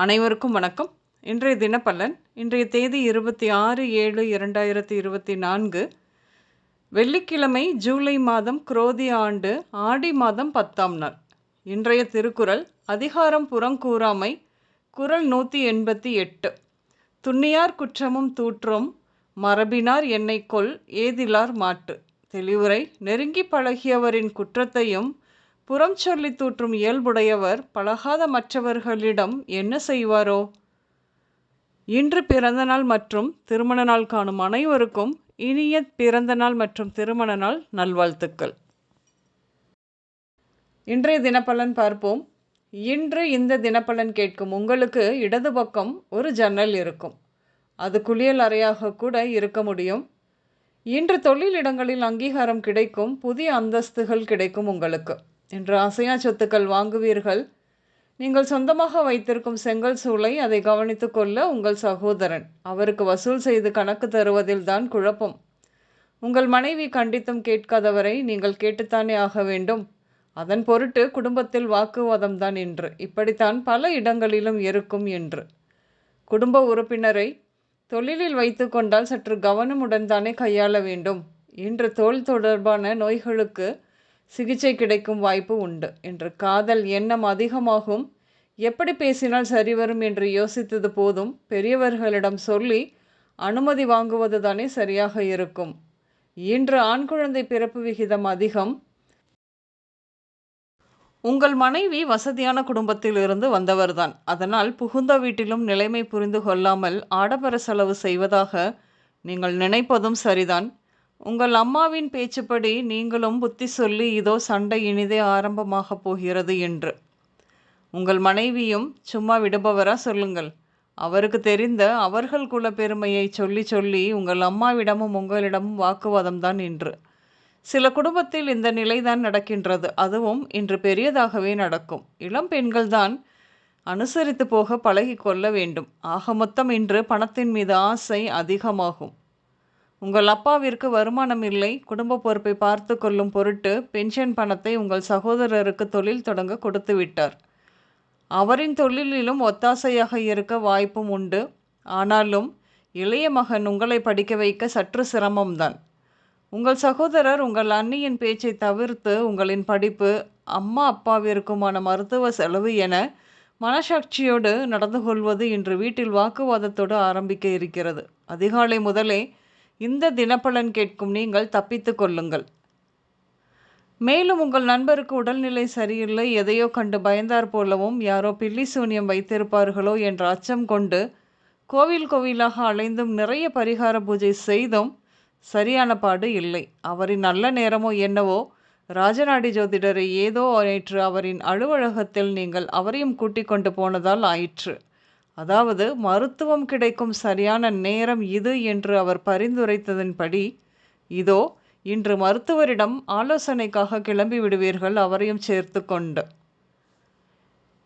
அனைவருக்கும் வணக்கம். இன்றைய தினப்பலன் இன்றைய தேதி இருபத்தி ஆறு ஏழு இரண்டாயிரத்தி இருபத்தி நான்கு. வெள்ளிக்கிழமை ஜூலை மாதம் குரோதி ஆண்டு ஆடி மாதம் பத்தாம் நாள். இன்றைய திருக்குறள் அதிகாரம் புறங்கூறாமை குரல் நூற்றி எண்பத்தி எட்டு. துண்ணியார் குற்றமும் தூற்றும் மரபினார் என்னை கொல் ஏதிலார் மாட்டு. தெளிவுரை நெருங்கி பழகியவரின் குற்றத்தையும் புறம் சொல்லி தூற்றும் இயல்புடையவர் பழகாத மற்றவர்களிடம் என்ன செய்வாரோ? இன்று பிறந்த நாள் மற்றும் திருமண நாள் காணும் அனைவருக்கும் இனிய பிறந்த நாள் மற்றும் திருமண நாள் நல்வாழ்த்துக்கள். இன்றைய தினப்பலன் பார்ப்போம். இன்று இந்த தினப்பலன் கேட்கும் உங்களுக்கு இடது பக்கம் ஒரு ஜன்னல் இருக்கும். அது குளியல் அறையாக கூட இருக்க முடியும். இன்று தொழிலிடங்களில் அங்கீகாரம் கிடைக்கும் புதிய அந்தஸ்துகள் கிடைக்கும் உங்களுக்கு. என்று அசையா சொத்துக்கள் வாங்குவீர்கள். நீங்கள் சொந்தமாக வைத்திருக்கும் செங்கல் சூளை அதை கவனித்து கொள்ள உங்கள் சகோதரன். அவருக்கு வசூல் செய்து கணக்கு தருவதில் தான் குழப்பம். உங்கள் மனைவி கண்டித்தும் கேட்காதவரை நீங்கள் கேட்டுத்தானே ஆக வேண்டும். அதன் பொருட்டு குடும்பத்தில் வாக்குவாதம் தான் என்று இப்படித்தான் பல இடங்களிலும் இருக்கும் என்று. குடும்ப உறுப்பினரை தொழிலில் வைத்து கொண்டால் சற்று கவனமுடன் தானே கையாள வேண்டும். இன்று தோல் தொடர்பான நோய்களுக்கு சிகிச்சை கிடைக்கும் வாய்ப்பு உண்டு என்று காதல் எண்ணம் அதிகமாகும். எப்படி பேசினால் சரிவரும் என்று யோசித்தது போதும். பெரியவர்களிடம் சொல்லி அனுமதி வாங்குவது தானே சரியாக இருக்கும். இன்று ஆண் குழந்தை பிறப்பு விகிதம் அதிகம். உங்கள் மனைவி வசதியான குடும்பத்தில் இருந்து வந்தவர்தான். அதனால் புகுந்த வீட்டிலும் நிலைமை புரிந்து கொள்ளாமல் ஆடம்பர செலவு செய்வதாக நீங்கள் நினைப்பதும் சரிதான். உங்கள் அம்மாவின் பேச்சுப்படி நீங்களும் புத்தி சொல்லி இதோ சண்டை இனிதே ஆரம்பமாகப் போகிறது என்று. உங்கள் மனைவியும் சும்மா விடுபவரா சொல்லுங்கள். அவருக்கு தெரிந்த அவர்கள் குல பெருமையை சொல்லி சொல்லி உங்கள் அம்மாவிடமும் உங்களிடமும் வாக்குவாதம் தான் இன்று. சில குடும்பத்தில் இந்த நிலைதான் நடக்கின்றது. அதுவும் இன்று பெரியதாகவே நடக்கும். இளம் பெண்கள்தான் அனுசரித்து போக பழகி கொள்ள வேண்டும். ஆக மொத்தம் இன்று பணத்தின் மீது ஆசை அதிகமாகும். உங்கள் அப்பாவிற்கு வருமானம் இல்லை. குடும்ப பொறுப்பை பார்த்து கொள்ளும் பொருட்டு பென்ஷன் பணத்தை உங்கள் சகோதரருக்கு தொழில் தொடங்க கொடுத்து விட்டார். அவரின் தொழிலிலும் ஒத்தாசையாக இருக்க வாய்ப்பும் உண்டு. ஆனாலும் இளைய மகன் உங்களை படிக்க வைக்க சற்று சிரமம்தான். உங்கள் சகோதரர் உங்கள் அண்ணியின் பேச்சை தவிர்த்து உங்களின் படிப்பு அம்மா அப்பாவிற்குமான மருத்துவ செலவு என மனசாட்சியோடு நடந்து கொள்வது இன்று வீட்டில் வாக்குவாதத்தோடு ஆரம்பிக்க இருக்கிறது. அதிகாலை முதலே இந்த தினப்பலன் கேட்கும் நீங்கள் தப்பித்து கொள்ளுங்கள். மேலும் உங்கள் நண்பருக்கு உடல்நிலை சரியில்லை எதையோ கண்டு பயந்தார் போலவும் யாரோ பில்லி சூன்யம் வைத்திருப்பார்களோ என்ற அச்சம் கொண்டு கோவில் கோவிலாக அலைந்தும் நிறைய பரிகார பூஜை செய்தும் சரியான பாடு இல்லை. அவரின் நல்ல நேரமோ என்னவோ ராஜநாடி ஜோதிடரை ஏதோ நேற்று அவரின் அலுவலகத்தில் நீங்கள் அவரையும் கூட்டிக் கொண்டு போனதால் ஆயிற்று. அதாவது மருத்துவம் கிடைக்கும் சரியான நேரம் இது என்று அவர் பரிந்துரைத்ததன்படி இதோ இன்று மருத்துவரிடம் ஆலோசனைக்காக கிளம்பி விடுவீர்கள் அவரையும் சேர்த்து கொண்டு.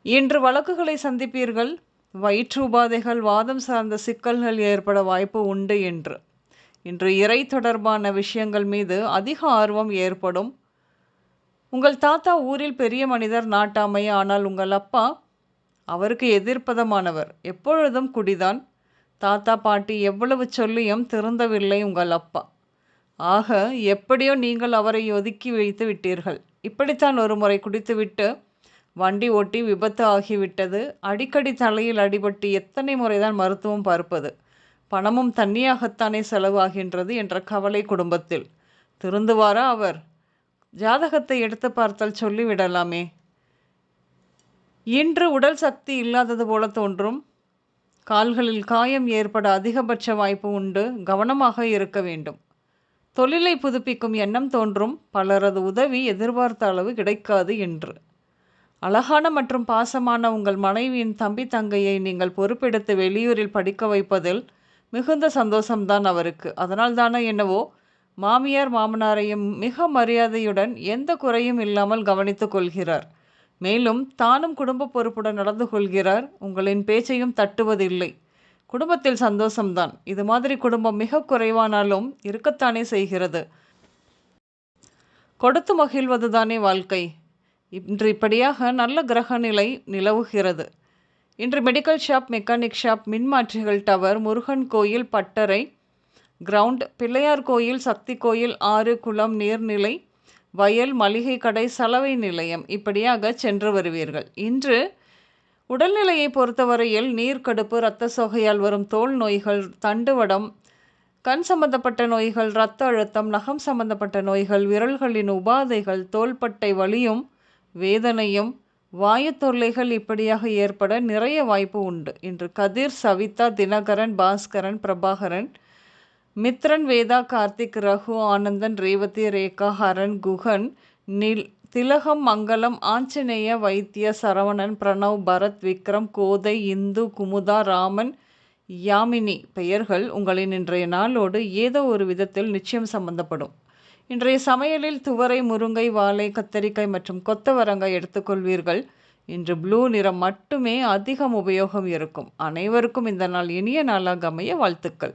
இன்று வழக்குகளை சந்திப்பீர்கள் வயிற்று உபாதைகள் வாதம் சார்ந்த சிக்கல்கள் ஏற்பட வாய்ப்பு உண்டு என்று. இன்று இறை தொடர்பான விஷயங்கள் மீது அதிக ஆர்வம் ஏற்படும். உங்கள் தாத்தா ஊரில் பெரிய மனிதர் நாட்டாமை ஆனால் உங்கள் அப்பா அவருக்கு எதிர்ப்பதமானவர். எப்பொழுதும் குடிதான். தாத்தா பாட்டி எவ்வளவு சொல்லியும் திருந்தவில்லை உங்கள் அப்பா. ஆக எப்படியோ நீங்கள் அவரை ஒதுக்கி வைத்து விட்டீர்கள். இப்படித்தான் ஒரு முறை குடித்துவிட்டு வண்டி ஓட்டி விபத்து ஆகிவிட்டது. அடிக்கடி தலையில் அடிபட்டு எத்தனை முறைதான் மருத்துவம் பார்ப்பது. பணமும் தண்ணியாகத்தானே செலவாகின்றது என்ற கவலை குடும்பத்தில். திருந்துவாரா அவர்? ஜாதகத்தை எடுத்து பார்த்தால் சொல்லிவிடலாமே. இன்று உடல் சக்தி இல்லாதது போல தோன்றும். கால்களில் காயம் ஏற்பட அதிகபட்ச வாய்ப்பு உண்டு. கவனமாக இருக்க வேண்டும். தொழிலை புதுப்பிக்கும் எண்ணம் தோன்றும். பலரது உதவி எதிர்பார்த்த அளவு கிடைக்காது என்று. அழகான மற்றும் பாசமான உங்கள் மனைவியின் தம்பி தங்கையை நீங்கள் பொறுப்பெடுத்து வெளியூரில் படிக்க வைப்பதில் மிகுந்த சந்தோஷம்தான் அவருக்கு. அதனால் தானே என்னவோ மாமியார் மாமனாரையும் மிக மரியாதையுடன் எந்த குறையும் இல்லாமல் கவனித்துக் கொள்கிறார். மேலும் தானும் குடும்ப பொறுப்புடன் நடந்து கொள்கிறார். உங்களின் பேச்சையும் தட்டுவதில்லை. குடும்பத்தில் சந்தோஷம்தான். இது மாதிரி குடும்பம் மிக குறைவானாலும் இருக்கத்தானே செய்கிறது. கொடுத்து மகிழ்வதுதானே வாழ்க்கை. இன்று இப்படியாக நல்ல கிரக நிலை நிலவுகிறது. இன்று மெடிக்கல் ஷாப் மெக்கானிக் ஷாப் மின்மாற்றிகள் டவர் முருகன் கோயில் பட்டறை கிரவுண்ட் பிள்ளையார் கோயில் சக்தி கோயில் ஆறு குளம் நீர்நிலை வயல் மளிகை கடை சலவை நிலையம் இப்படியாக சென்று வருவீர்கள். இன்று உடல்நிலையை பொறுத்தவரையில் நீர்க்கடுப்பு இரத்த சோகையால் வரும் தோல் நோய்கள் தண்டுவடம் கண் சம்பந்தப்பட்ட நோய்கள் இரத்த அழுத்தம் நகம் சம்பந்தப்பட்ட நோய்கள் விரல்களின் உபாதைகள் தோள்பட்டை வலியும் வேதனையும் வாயு தொல்லைகள் இப்படியாக ஏற்பட நிறைய வாய்ப்பு உண்டு. இன்று கதிர் சவிதா தினகரன் பாஸ்கரன் பிரபாகரன் மித்ரன் வேதா கார்த்திக் ரகு ஆனந்தன் ரேவதி ரேகா ஹரன் குகன் நில் திலகம் மங்களம் ஆஞ்சநேய வைத்திய சரவணன் பிரணவ் பரத் விக்ரம் கோதை இந்து குமுதா ராமன் யாமினி பெயர்கள் உங்களின் இன்றைய நாளோடு ஏதோ ஒரு விதத்தில் நிச்சயம் சம்பந்தப்படும். இன்றைய சமையலில் துவரை முருங்கை வாழை கத்தரிக்காய் மற்றும் கொத்தவரங்காய் எடுத்துக்கொள்வீர்கள். இன்று ப்ளூ நிறம் மட்டுமே அதிகம் உபயோகம் இருக்கும். அனைவருக்கும் இந்த நாள் இனிய நாளாக அமைய வாழ்த்துக்கள்.